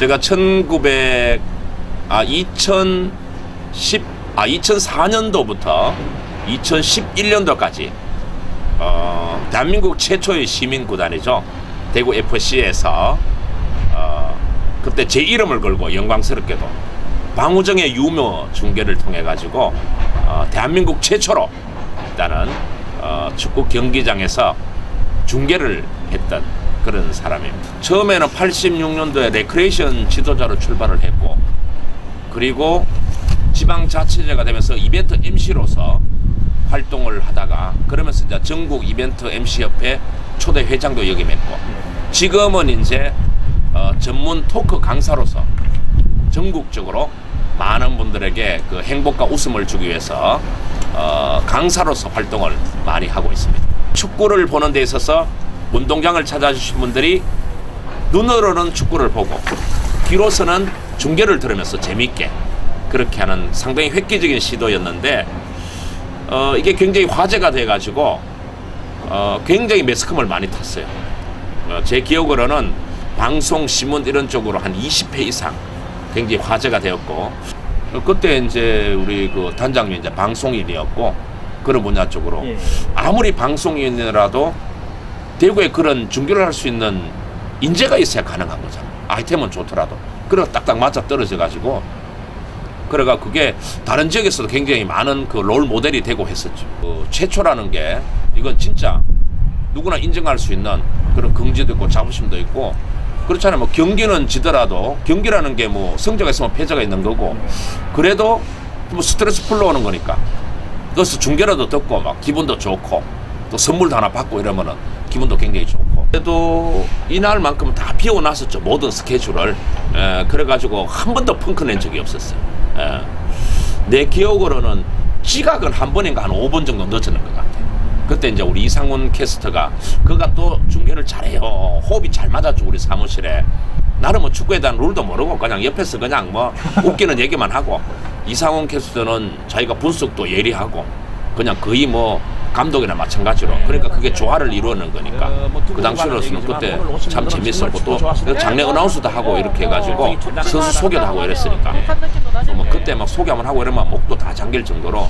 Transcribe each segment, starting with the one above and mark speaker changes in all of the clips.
Speaker 1: 제가 1900, 아, 2010, 아, 2004년도부터 2011년도까지, 어, 대한민국 최초의 시민구단이죠. 대구 FC에서, 어, 그때 제 이름을 걸고 영광스럽게도 방우정의 유묘 중계를 통해 가지고, 어, 대한민국 최초로 일단은, 어, 축구 경기장에서 중계를 했던 그런 사람입니다. 처음에는 86년도에 레크레이션 지도자로 출발을 했고 그리고 지방 자치제가 되면서 이벤트 MC로서 활동을 하다가 그러면서 이제 전국 이벤트 MC 협회 초대 회장도 역임했고 지금은 이제 어, 전문 토크 강사로서 전국적으로 많은 분들에게 그 행복과 웃음을 주기 위해서 어, 강사로서 활동을 많이 하고 있습니다. 축구를 보는 데 있어서 운동장을 찾아주신 분들이 눈으로는 축구를 보고 귀로서는 중계를 들으면서 재밌게 그렇게 하는 상당히 획기적인 시도였는데 어, 이게 굉장히 화제가 돼가지고 어, 굉장히 매스컴을 많이 탔어요. 어, 제 기억으로는 방송, 신문 이런 쪽으로 한 20회 이상 굉장히 화제가 되었고 어, 그때 이제 우리 그 단장님 이제 방송인이었고 그런 분야 쪽으로
Speaker 2: 예.
Speaker 1: 아무리 방송인이라도 대구에 그런 중계를 할 수 있는 인재가 있어야 가능한 거잖아. 아이템은 좋더라도. 그래서 딱딱 맞아 떨어져 가지고 그래가 그게 다른 지역에서도 굉장히 많은 그 롤 모델이 되고 했었죠. 그 최초라는 게 이건 진짜 누구나 인정할 수 있는 그런 긍지도 있고 자부심도 있고 그렇잖아요. 뭐 경기는 지더라도 경기라는 게 뭐 성적이 있으면 패자가 있는 거고 그래도 뭐 스트레스 풀러 오는 거니까 그래서 중계라도 듣고 막 기분도 좋고 또 선물도 하나 받고 이러면은 기분도 굉장히 좋고 그래도 이날만큼은 다 비워놨었죠 모든 스케줄을 에, 그래가지고 한 번도 펑크 낸 적이 없었어요 에. 내 기억으로는 지각은 한 번인가 한 5번 정도 늦었는 것 같아요 그때 이제 우리 이상훈 캐스터가 그가 또 중계를 잘해요. 호흡이 잘 맞았죠 우리 사무실에. 나는 뭐 축구에 대한 룰도 모르고 그냥 옆에서 그냥 뭐 웃기는 얘기만 하고 이상훈 캐스터는 자기가 분석도 예리하고 그냥 거의 뭐 감독이나 마찬가지로. 그러니까 그게 조화를 이루는 거니까. 그 당시로서는 그때 참 재밌었고 또 장례 어나운서도 하고 이렇게 해가지고 선수 소개도 하고 이랬으니까. 뭐 그때 막 소개 한번 하고 이러면 목도 다 잠길 정도로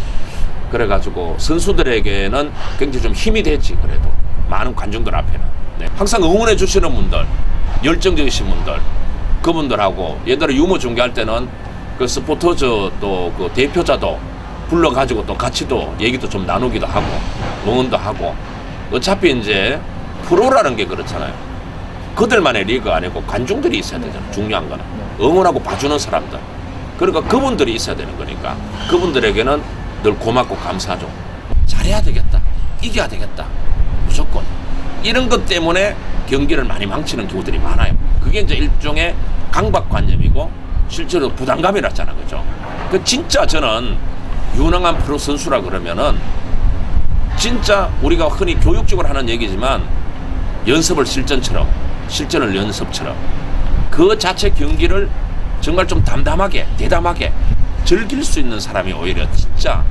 Speaker 1: 그래가지고 선수들에게는 굉장히 좀 힘이 됐지 그래도 많은 관중들 앞에는 네. 항상 응원해 주시는 분들 열정적이신 분들 그분들하고 옛날에 유머 중계할 때는 그 스포터즈 또 그 대표자도 불러가지고 또 같이 또 얘기도 좀 나누기도 하고 응원도 하고 어차피 이제 프로라는 게 그렇잖아요. 그들만의 리그 아니고 관중들이 있어야 되잖아. 중요한 거는 응원하고 봐주는 사람들. 그러니까 그분들이 있어야 되는 거니까 그분들에게는 늘 고맙고 감사하죠. 잘해야 되겠다. 이겨야 되겠다. 무조건. 이런 것 때문에 경기를 많이 망치는 경우들이 많아요. 그게 이제 일종의 강박관념이고 실제로 부담감이랐잖아. 그죠? 그 진짜 저는 유능한 프로 선수라 그러면은 진짜 우리가 흔히 교육적으로 하는 얘기지만 연습을 실전처럼 실전을 연습처럼 그 자체 경기를 정말 좀 담담하게 대담하게 즐길 수 있는 사람이 오히려 진짜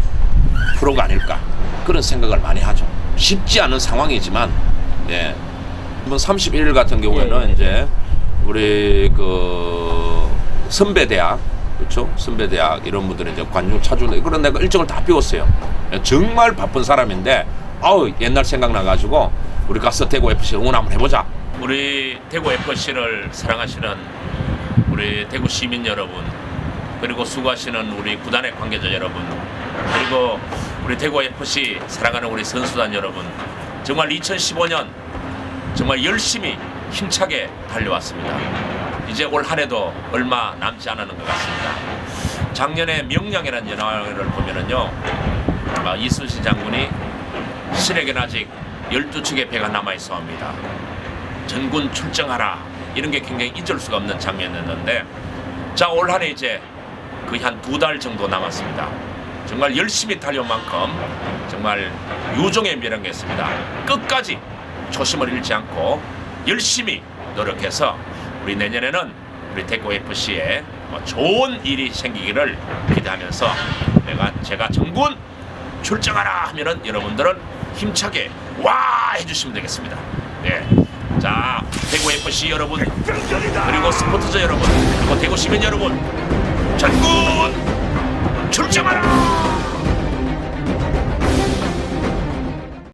Speaker 1: 프로가 아닐까 그런 생각을 많이 하죠. 쉽지 않은 상황이지만 예. 이번 31일 같은 경우에는
Speaker 2: 예, 예.
Speaker 1: 이제 우리 그 선배 대학 그렇죠 선배 대학 이런 분들은 이제 관중 차주는 그런 내가 일정을 다 비웠어요. 예, 정말 바쁜 사람인데 아우 옛날 생각 나 가지고 우리 가서 대구 FC 응원 한번 해보자. 우리 대구 FC를 사랑하시는 우리 대구 시민 여러분 그리고 수고하시는 우리 구단의 관계자 여러분 그리고 우리 대구 FC 사랑하는 우리 선수단 여러분 정말 2015년 정말 열심히 힘차게 달려왔습니다. 이제 올 한해도 얼마 남지 않았는 것 같습니다. 작년에 명량이라는 영화를 보면은요, 아, 이순신 장군이 신에게는 아직 12척의 배가 남아 있어 합니다. 전군 출정하라. 이런 게 굉장히 잊을 수가 없는 장면이었는데, 자, 올 한해 이제 거의 한 두 달 정도 남았습니다. 정말 열심히 달려온 만큼 정말 유종의 미련겠습니다. 끝까지 초심을 잃지 않고 열심히 노력해서 우리 내년에는 우리 대구 FC에 뭐 좋은 일이 생기기를 기대하면서 내가 제가 정군 출정하라 하면은 여러분들은 힘차게 와 해주시면 되겠습니다. 네. 자 대구 FC 여러분 그리고 스포츠자 여러분 그리고 대구 시민 여러분 전군 출정하라